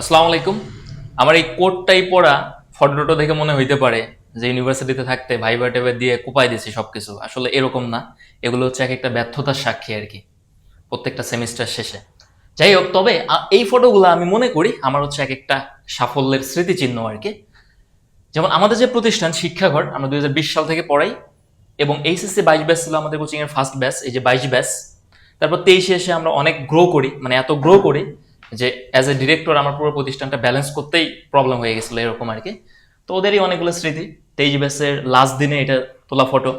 আসসালামু আলাইকুম। আমার এই কোটটাই পড়া ফটোটো দেখে মনে হইতে পারে যে ইউনিভার্সিটিতে থাকতে ভাইবা টেবে দিয়ে কুপাই দিছি সবকিছু। আসলে এরকম না। এগুলো হচ্ছে এক একটা ব্যর্থতার সাক্ষী আর কি, প্রত্যেকটা সেমিস্টার শেষে। যাই হোক, তবে এই ফটোগুলো আমি মনে করি আমার হচ্ছে এক একটা সাফল্যের স্মৃতিচিহ্ন আর কি। যেমন আমাদের যে প্রতিষ্ঠান শিক্ষাঘর, আমরা দুই হাজার বিশ সাল থেকে পড়াই এবং এইচএসসি বাইশ ব্যাচ ছিল আমাদের কোচিং এর ফার্স্ট ব্যাচ এই যে বাইশ ব্যাচ, তারপর তেইশে এসে আমরা অনেক গ্রো করি মানে এত গ্রো করি যে অ্যাজ এ ডিরেক্টর আমার পুরো প্রতিষ্ঠানটা ব্যালেন্স করতেই প্রবলেম হয়ে গেছিল এরকম আর কি তো ওদেরই অনেকগুলো স্মৃতি। তেইশ ব্যাচের লাস্ট দিনে এটা তোলা ফটো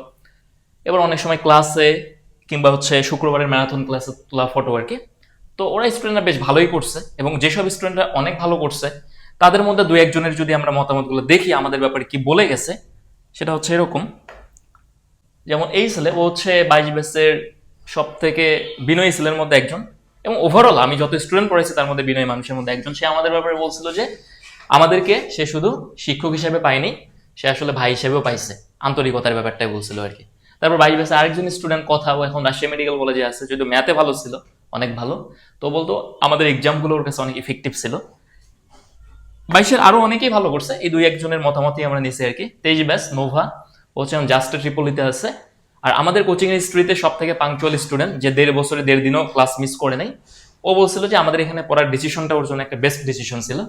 এবার অনেক সময় ক্লাসে কিংবা হচ্ছে শুক্রবারের ম্যারাথন ক্লাসে তোলা ফটো আর কি তো ওরা স্টুডেন্টরা বেশ ভালোই করছে এবং যেসব স্টুডেন্টরা অনেক ভালো করছে, তাদের মধ্যে দু একজনের যদি আমরা মতামতগুলো দেখি আমাদের ব্যাপারে কি বলে গেছে, সেটা হচ্ছে এরকম। যেমন এই ছেলে, ও হচ্ছে বাইশ ব্যাচের সব থেকে বিনয়ী ছেলের মধ্যে একজন। এবং ওভারঅল আমি যত স্টুডেন্ট পড়েছি তার মধ্যে বিনয়ী মানুষের মধ্যে একজন, সে আমাদের ব্যাপারে বলছিল যে আমাদেরকে সে শুধু শিক্ষক হিসেবে পায়নি, সে আসলে ভাই হিসেবেও পাইছে। আন্তরিকতার ব্যাপারটাই বলছিল আর কি। তারপর বাইশ ব্যাচে আরেকজন স্টুডেন্ট কথা ও এখন রাজশাহী মেডিকেল কলেজে আছে যদি ম্যাথে ভালো ছিল, অনেক ভালো। তো বলতো আমাদের এক্সামগুলো ওর কাছে অনেক ইফেক্টিভ ছিল। বাইশের আরও অনেকেই ভালো করছে, এই দুই একজনের মতামতই আমরা নিছি আর কি। তেইশ ব্যাস, নোভা, ও হচ্ছে জাস্ট ট্রিপলিতে আছে। আর আমাদের কোচিং এর স্ট্রিতে সব থেকে পাংচুয়াল স্টুডেন্ট যে দেড় বছরে দেড় দিনও ক্লাস মিস করে নাই, ও বলছিল যে আমাদের এখানে পড়ার ডিসিশনটা ওর জন্য একটা বেস্ট ডিসিশন ছিল।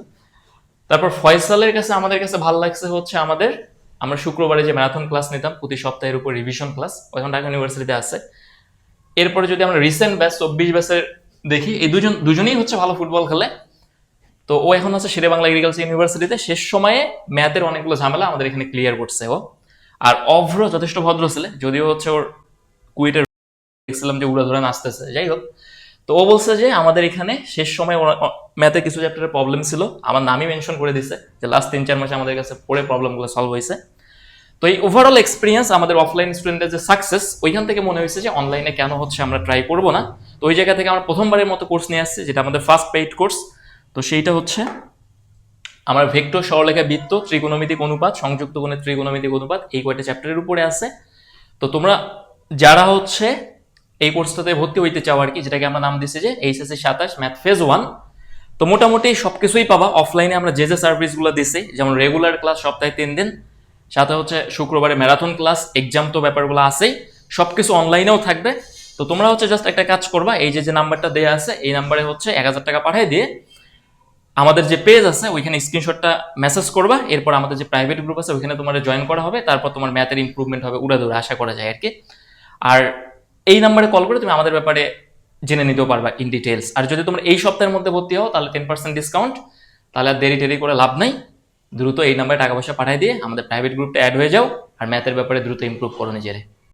তারপর ফয়সালের কাছে, আমাদের কাছে ভালো লাগছে হচ্ছে আমাদের, আমরা শুক্রবারে যে ম্যারাথন ক্লাস নিতাম, প্রতি সপ্তাহের উপর রিভিশন ক্লাস ওখানে ঢাকা ইউনিভার্সিটিতে আছে। এরপরে যদি আমরা রিসেন্ট ব্যাচ চব্বিশ ব্যাচের দেখি, এই দুজন, দুজনেই হচ্ছে ভালো ফুটবল খেলে। তো ও এখন আছে শেরে বাংলা এগ্রিকালচার ইউনিভার্সিটিতে শেষ সময়ে ম্যাথের অনেকগুলো ঝামেলা আমাদের এখানে ক্লিয়ার করছে ও। আর অভ্র যথেষ্ট ভদ্র ছেলে, যদিও হচ্ছে ওর কুইটের দেখছিলাম যে উড়া ধরে নাচতেছে, যাই হোক। তো ও বলছে যে আমাদের এখানে শেষ সময় ম্যাথে কিছু চ্যাপ্টারের প্রবলেম ছিল, আমার নামই মেনশন করে দিছে যে লাস্ট তিন, চার মাসে আমাদের কাছে পড়ে প্রবলেমগুলো সলভ হয়েছে। তো এই ওভারঅল এক্সপিরিয়েন্স আমাদের অফলাইন স্টুডেন্টের যে সাকসেস ওইখান থেকে মনে হয়েছে যে অনলাইনে কেন হচ্ছে আমরা ট্রাই করব না। তো ওই জায়গা থেকে আমরা প্রথমবারের মতো কোর্স নিয়ে আসছি, যেটা আমাদের ফার্স্ট পেইড কোর্স তো সেইটা হচ্ছে আমার ভেক্টর সরলেখা বৃত্ত ত্রিকোণমিতিক অনুপাত সংযুক্ত কোণের ত্রিকোণমিতিক অনুপাত এই কয়টা চ্যাপ্টারের উপরে আছে। তো তোমরা যারা হচ্ছে এই কোর্সটাতে ভর্তি হইতে চাও আর কি, যেটাকে আমরা নাম দিছি যে এইচএসসি সাতাশ ম্যাথ ফেজ ওয়ান তো মোটামুটি সবকিছুই পাবা। অফলাইনে আমরা যে যে সার্ভিসগুলো দিছি, যেমন রেগুলার ক্লাস সপ্তাহে তিন দিন, সাথে হচ্ছে শুক্রবারে ম্যারাথন ক্লাস এক্সাম তো ব্যাপারগুলো আছেই, সবকিছু অনলাইনেও থাকবে। তো তোমরা হচ্ছে জাস্ট একটা কাজ করবা, এই যে যে নাম্বারটা দেওয়া আছে, এই নাম্বারে হচ্ছে এক হাজার টাকা পাঠিয়ে দিয়ে আমাদের যে পেজ আছে, ওইখানে স্ক্রিনশটটা মেসেজ করবা, এরপর আমাদের যে প্রাইভেট গ্রুপ আছে, ওইখানে তোমার জয়েন করা হবে, তারপর তোমার ম্যাথের ইম্প্রুভমেন্ট হবে, উড়া দৌড়ে আশা করা যায় আর কি। আর এই নাম্বারে কল করে তুমি আমাদের ব্যাপারে জেনে নিতেও পারবা ইন ডিটেলস আর যদি তোমরা এই সপ্তাহের মধ্যে ভর্তি হও, তাহলে টেন পার্সেন্ট ডিসকাউন্ট তাহলে আর দেরি টেরি করে লাভ নাই। দ্রুত এই নাম্বারে টাকা পয়সা পাঠিয়ে দিয়ে আমাদের প্রাইভেট গ্রুপটা অ্যাড হয়ে যাও, আর ম্যাথের ব্যাপারে দ্রুত ইমপ্রুভ করো নিজেরে।